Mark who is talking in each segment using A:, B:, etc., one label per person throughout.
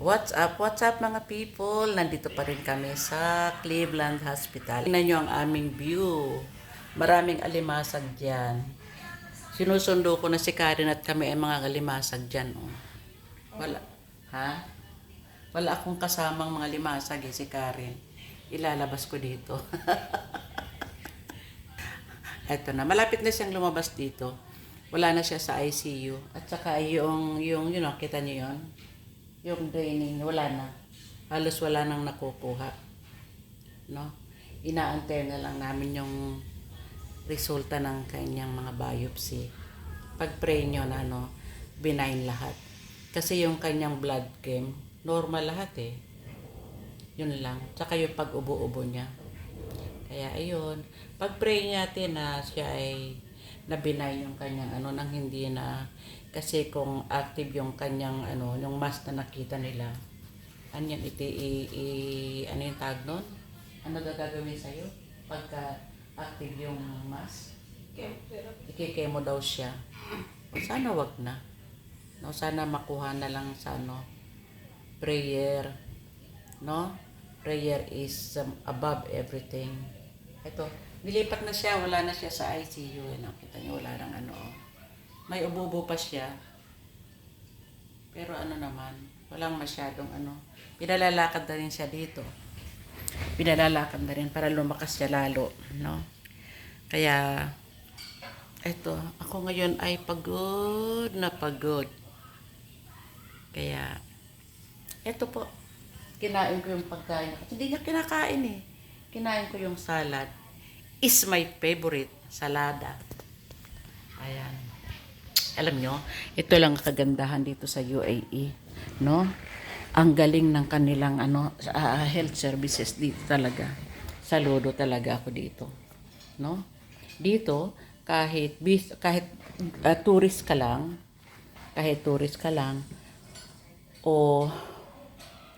A: What's up? What's up mga people? Nandito pa rin kami sa Cleveland Hospital. Tingnan nyo ang aming view. Maraming alimasag dyan. Sinusundo ko na si Karen at kami ay mga alimasag dyan. Oh. Wala. Ha? Wala akong kasamang mga limasag eh, si Karen. Ilalabas ko dito. Eto na, malapit na siyang lumabas dito. Wala na siya sa ICU. At saka yung, yung, you know, kita niyo yon yung draining, wala na. Halos wala nang nakukuha. No? Inaantay na lang namin yung resulta ng kanyang mga biopsy. Pag-pray nyo na, no, benign lahat. Kasi yung kanyang blood chem, normal lahat eh. Yun lang. Tsaka yung pag-ubo-ubo niya. Kaya ayun, pag-pray natin na siya ay na-benign yung kanyang ano nang hindi na kasi kung active yung kanyang ano yung mask na nakita nila ano yan iti i, i, ano yung tag nun? Ano gagawin sa'yo pagka active yung mask? Ikikemo daw siya. Sana wag na. No sana makuha na lang sa ano prayer. No? Prayer is um, above everything. Ito nilipat na siya wala na siya sa ICU eh, nakita niyo wala nang ano oh. May ubo pa siya. Pero ano naman walang masyadong ano. Pinalalakad na rin siya dito. Pinalalakad na rin para lumakas siya lalo no? Kaya eto ako ngayon ay pagod na pagod. Kaya eto po kinain ko yung pagkain. Kasi hindi niya kinakain eh. Kinain ko yung salad. Is my favorite salada. Ayan alam nyo, ito lang ang kagandahan dito sa UAE, no? Ang galing ng kanilang ano ah, health services dito talaga. Saludo talaga ako dito, no? Dito kahit kahit ah, tourist ka lang, kahit tourist ka lang o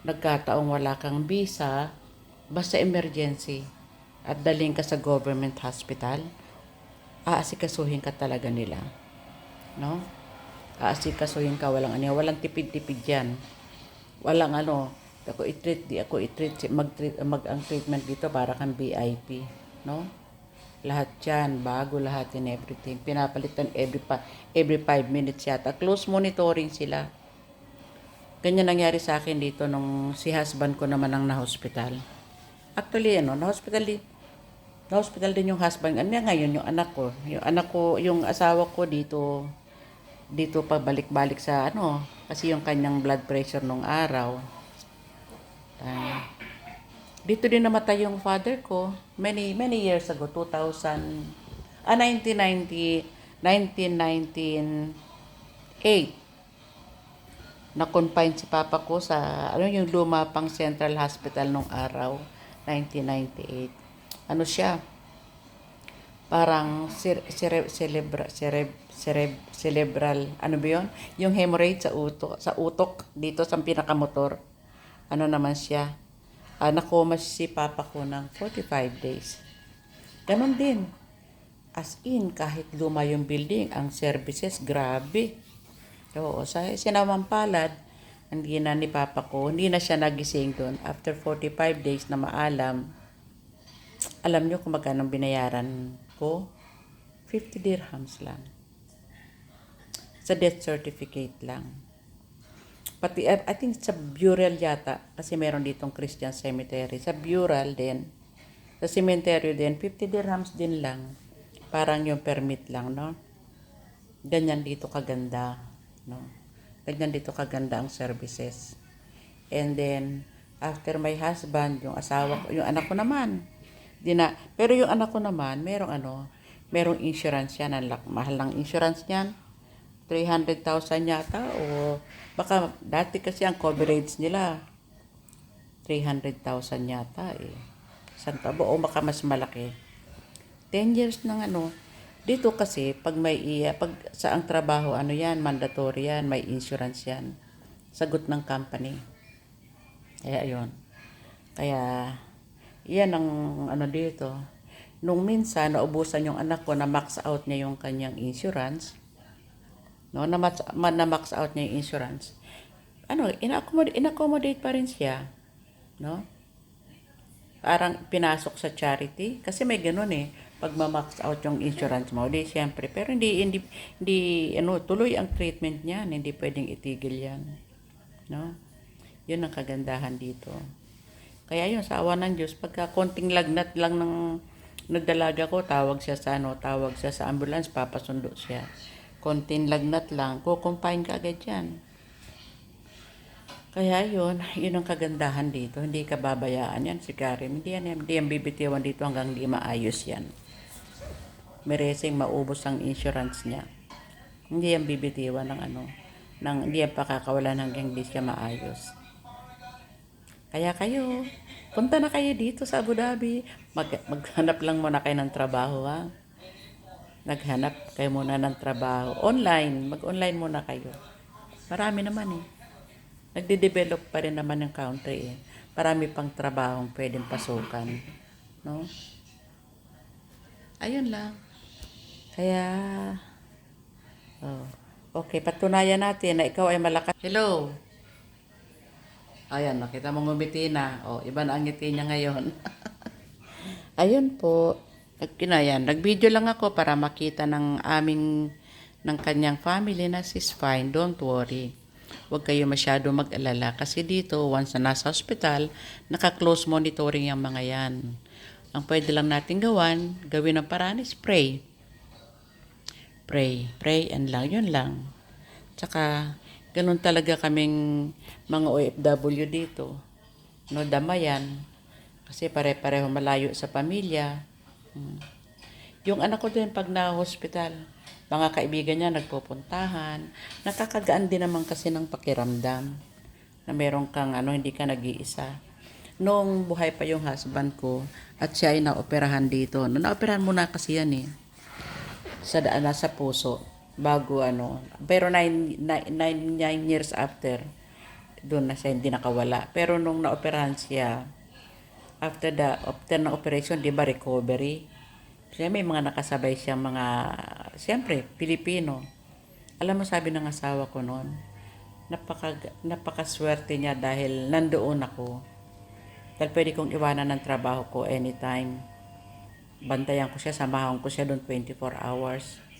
A: nagkataong wala kang visa, basta emergency at daling ka sa government hospital, aasikasuhin ka talaga nila no? Aasikasuhin ka, walang ano, walang tipid-tipid yan. Walang ano, ako i-treat, di ako i-treat, mag-treat, mag ang treatment dito para kang VIP, no? Lahat yan, bago lahat and everything. Pinapalitan every, pa, every five minutes yata. Close monitoring sila. Ganyan nangyari sa akin dito nung si husband ko naman ang na-hospital. Actually, ano, na-hospital din, na-hospital din yung husband. Ano ngayon, yung anak ko. Yung anak ko, yung asawa ko dito, dito pabalik-balik sa ano, kasi yung kanyang blood pressure nung araw. Ah, dito din namatay yung father ko. Many many years ago 2000 ah 1990 1998 na-confine si papa ko sa ano yung luma pang Central Hospital nung araw 1998 ano siya parang cere- cere- cerebra, cereb, cereb, cerebral, ano ba yun? Yung hemorrhage sa utok, sa utok dito sa pinakamotor. Ano naman siya? Uh, nakoma si papa ko ng 45 days. Ganon din. As in, kahit luma yung building, ang services, grabe. Oo, sa sinamang palad, hindi na ni papa ko, hindi na siya nagising doon. After 45 days na maalam, alam nyo kung magkano binayaran ko? 50 dirhams lang. Sa death certificate lang. Pati, I think sa burial yata, kasi meron ditong Christian cemetery. Sa burial din, sa cemetery din, 50 dirhams din lang. Parang yung permit lang, no? Ganyan dito kaganda, no? Ganyan dito kaganda ang services. And then, after my husband, yung asawa ko, yung anak ko naman, Di na, pero yung anak ko naman, merong ano, merong insurance yan. Ang lak- mahal ng insurance niyan. 300,000 yata o baka dati kasi ang coverage nila 300,000 yata eh. Santa o baka mas malaki. 10 years ng ano. Dito kasi pag may iya, pag sa ang trabaho ano yan, mandatory yan, may insurance yan. Sagot ng company. Kaya ayun. Kaya yan ang ano dito. Nung minsan, naubusan yung anak ko na max out niya yung kanyang insurance. No, na max, na max out niya yung insurance. ano, ina-accommodate, ina-accommodate pa rin siya. No? Parang pinasok sa charity. Kasi may ganun eh. Pag ma-max out yung insurance mo, di siyempre. Pero hindi, hindi, hindi, ano, tuloy ang treatment niyan. Hindi pwedeng itigil yan. No? Yun ang kagandahan dito. Kaya yun, sa awa ng Diyos, pagka konting lagnat lang ng nagdalaga ko, tawag siya sa ano, tawag siya sa ambulance, papasundo siya. Konting lagnat lang, kukumpain ka agad yan. Kaya yun, yun ang kagandahan dito. Hindi ka babayaan yan si Karim. Hindi yan, hindi yan bibitiwan dito hanggang hindi maayos yan. Meresing maubos ang insurance niya. Hindi yan bibitiwan ng ano, ng, hindi yan pakakawalan hanggang hindi siya maayos. Kaya kayo, punta na kayo dito sa Abu Dhabi. Mag, maghanap lang muna kayo ng trabaho, ha? Naghanap kayo muna ng trabaho. Online, mag-online muna kayo. Marami naman eh. Nagde-develop pa rin naman yung country eh. Marami pang trabahong pwedeng pasukan. No? Ayun lang. Kaya, oh, okay, patunayan natin na ikaw ay malakas. Hello! Ayan, nakita mo ngumiti na. O, iba na ang ngiti niya ngayon. Ayun po. Kinayan, nag-video lang ako para makita ng aming, ng kanyang family na she's fine. Don't worry. Huwag kayo masyado mag-alala kasi dito, once na nasa hospital, naka-close monitoring yung mga yan. Ang pwede lang natin gawan, gawin ng paraan is pray. Pray. Pray and lang. Yun lang. Tsaka, ganun talaga kaming mga OFW dito. No, damayan. Kasi pare-pareho malayo sa pamilya. Hmm. Yung anak ko din pag na-hospital, mga kaibigan niya nagpupuntahan. Nakakagaan din naman kasi ng pakiramdam na meron kang ano, hindi ka nag-iisa. Noong buhay pa yung husband ko at siya ay naoperahan dito. No, naoperahan muna kasi yan eh. Sa daan sa puso bago ano. Pero nine, nine, nine, nine years after, doon na siya hindi nakawala. Pero nung naoperahan siya, after the after ng operation, di ba recovery? Kasi may mga nakasabay siyang mga, siyempre, Pilipino. Alam mo, sabi ng asawa ko noon, napaka, napakaswerte niya dahil nandoon ako. Dahil pwede kong iwanan ng trabaho ko anytime. Bantayan ko siya, samahan ko siya doon 24 hours.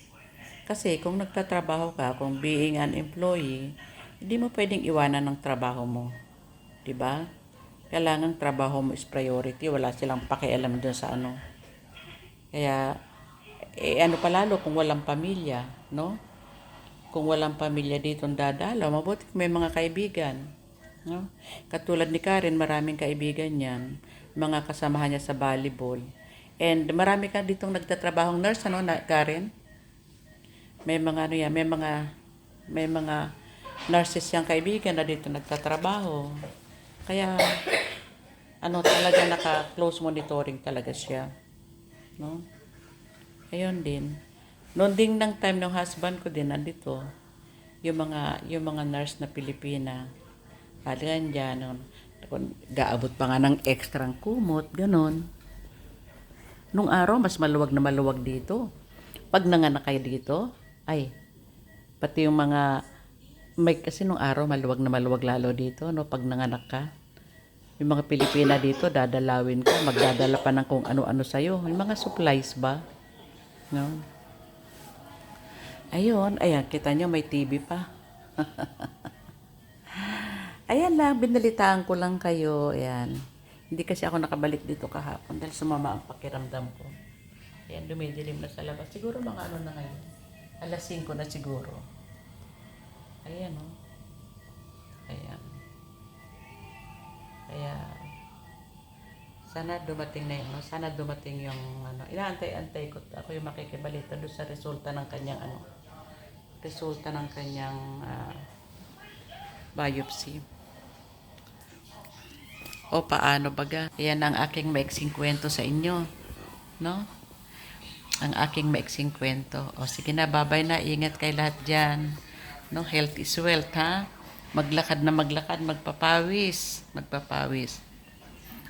A: Kasi kung nagtatrabaho ka, kung being an employee, hindi mo pwedeng iwanan ng trabaho mo. 'Di ba? Kailangan trabaho mo is priority. Wala silang pakialam doon sa ano. Kaya, eh, ano palalo kung walang pamilya, no? Kung walang pamilya dito dadalaw, mabuti kung may mga kaibigan. No? Katulad ni Karen, maraming kaibigan yan. Mga kasamahan niya sa volleyball. And marami ka ditong nagtatrabahong nurse, ano, na, Karen? May mga ano yan, may mga may mga nurses yang kaibigan na dito nagtatrabaho. Kaya ano talaga naka-close monitoring talaga siya. No? Ayun din. Noon ding ng time ng husband ko din nandito yung mga yung mga nurse na Pilipina. Halikan dyan, no? gaabot pa nga ng ekstrang kumot, ganon. Nung araw, mas maluwag na maluwag dito. Pag nanganak kayo dito, ay, pati yung mga, may, kasi nung araw, maluwag na maluwag lalo dito, no, pag nanganak ka. Yung mga Pilipina dito, dadalawin ka, magdadala pa ng kung ano-ano sa'yo. Yung mga supplies ba? No? Ayun, ayan, kita nyo, may TV pa. ayan lang, binalitaan ko lang kayo, ayan. Hindi kasi ako nakabalik dito kahapon dahil sumama ang pakiramdam ko. Ayan, dumidilim na sa labas. Siguro mga ano na ngayon. Alas 5 na siguro. Ayan, oh. Ayan. Kaya, sana dumating na yung, ano, sana dumating yung, ano, inaantay-antay ko, ako yung makikibalita doon sa resulta ng kanyang, ano, resulta ng kanyang ah, biopsy. O paano baga? Yan ang aking maiksing kwento sa inyo. No? Ang aking maiksing kwento. O sige na, babay na. Ingat kay lahat dyan. No? Health is wealth, ha? Maglakad na maglakad, magpapawis. Magpapawis.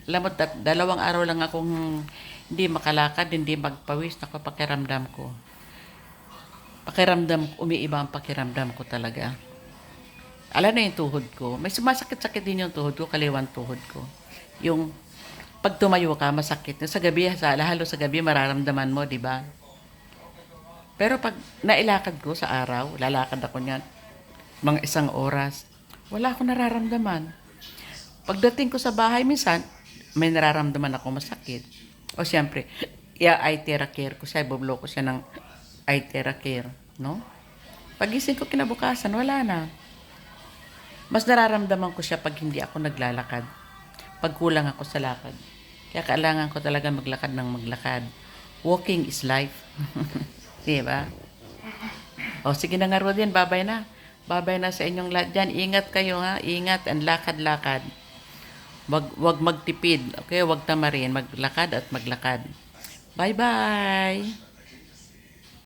A: Alam mo, dalawang araw lang akong hindi makalakad, hindi magpawis. Ako, pakiramdam ko. Pakiramdam, umiiba ang pakiramdam ko talaga. Alam na yung tuhod ko. May sumasakit-sakit din yung tuhod ko, kaliwan tuhod ko. Yung pag tumayo ka, masakit. Sa gabi, sa, lalo sa gabi, mararamdaman mo, di ba? Pero pag nailakad ko sa araw, lalakad ako niyan, mga isang oras, wala akong nararamdaman. Pagdating ko sa bahay, minsan, may nararamdaman ako masakit. O siyempre, yeah, eye care ko siya, ibublo ko siya ng eye care, no? Pagising ko kinabukasan, wala na. Mas nararamdaman ko siya pag hindi ako naglalakad. Pag kulang ako sa lakad. Kaya kailangan ko talaga maglakad ng maglakad. Walking is life. Di ba? O sige na nga Rodin, babay na. Babay na sa inyong lahat dyan. Ingat kayo ha. Ingat and lakad-lakad. Wag, wag magtipid. Okay? Wag tamarin. Maglakad at maglakad. Bye-bye!